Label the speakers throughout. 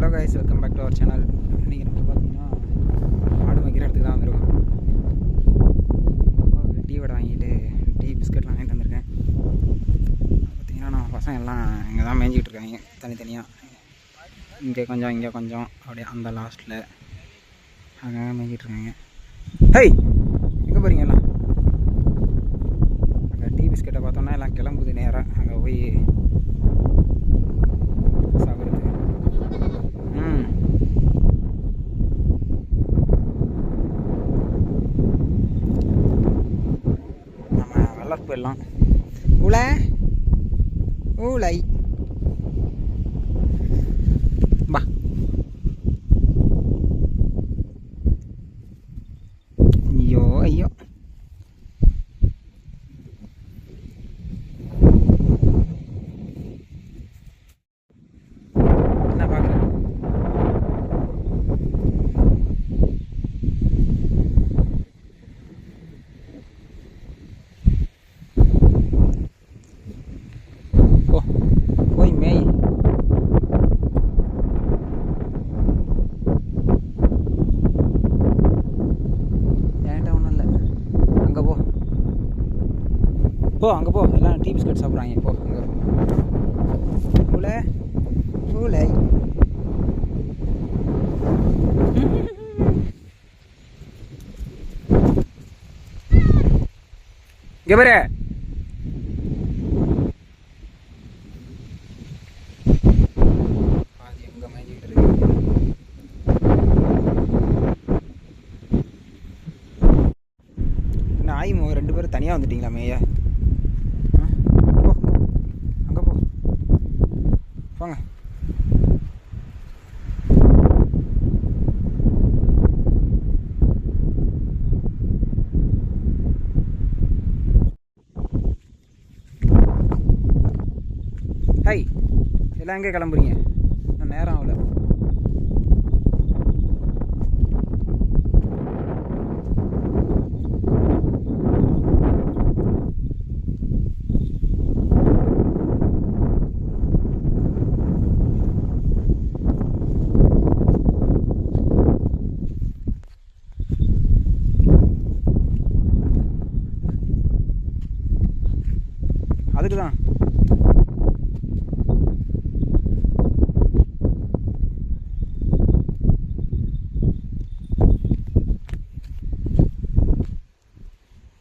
Speaker 1: Hello guys welcome back to our channel இன்றைக்கி நம்ம பார்த்தீங்கன்னா ஆடு வைக்கிற இடத்துக்கு தான் வந்திருக்கோம். டீ வடை வாங்கிட்டு டீ பிஸ்கெட்லாம் வாங்கிட்டு வந்திருக்கேன். பார்த்தீங்கன்னா நம்ம பசங்க எல்லாம் இங்கே தான் மேய்ஞ்சிக்கிட்டு இருக்காங்க தனித்தனியாக இங்கே கொஞ்சம் இங்கே கொஞ்சம் அப்படியே அந்த லாஸ்ட்டில் அங்கே மேய்ஞ்சிட்டு இருக்காங்க. ஹெய் எங்கே போகிறீங்க எல்லாம்? அங்கே டீ பிஸ்கட்டை பார்த்தோன்னா எல்லாம் கிளம்புது நேராக அங்கே போய் வளர்ப்பு உலை ஊலை பா ஐயோ ஐயோ என்ன பார்க்குற போ போய் மேய் ஏன்டா ஒன்றும் இல்லை அங்கே போ போ அங்கே போ. எல்லாம் டீ பிஸ்கட் சாப்பிட்றாங்க போ அங்கே பூலை பூலை இங்கே பாரு. ரெண்டு பேரும் தனியாக வந்துட்டீங்களா மேயா ஆ? போ அங்கே போ வாங்க. ஹை எல்லாம் எங்கே கிளம்புறீங்க? நான் நேரம் ஆகலை. அதுக்கு தான்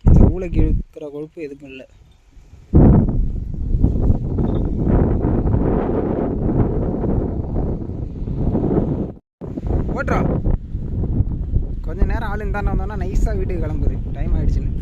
Speaker 1: இந்த ஊளைக்கு இருக்கிற கொழுப்பு எதுக்கும் இல்லை. ஓட்டுறா. கொஞ்ச நேரம் ஆளு வந்தோன்னா நைஸாக வீட்டுக்கு கிளம்புது. டைம் ஆகிடுச்சின்னு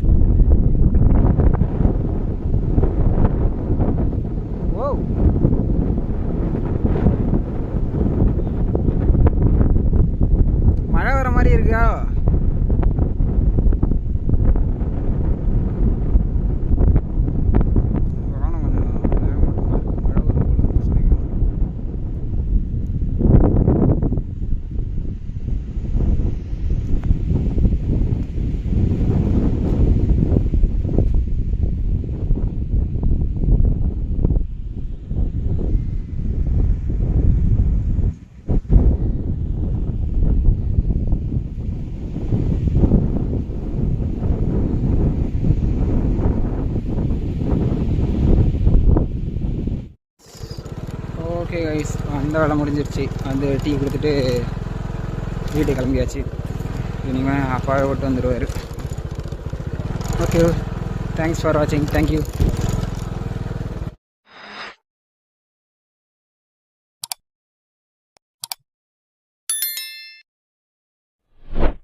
Speaker 1: ஓகே கைஸ் அந்த வேலை முடிஞ்சிருச்சு. வந்து டீ கொடுத்துட்டு வீட்டுக்கு கிளம்பியாச்சு. இனிமேல் அப்பாவை விட்டு வந்துடுவார். ஓகே தேங்க்ஸ் ஃபார் வாட்சிங் தேங்க்யூ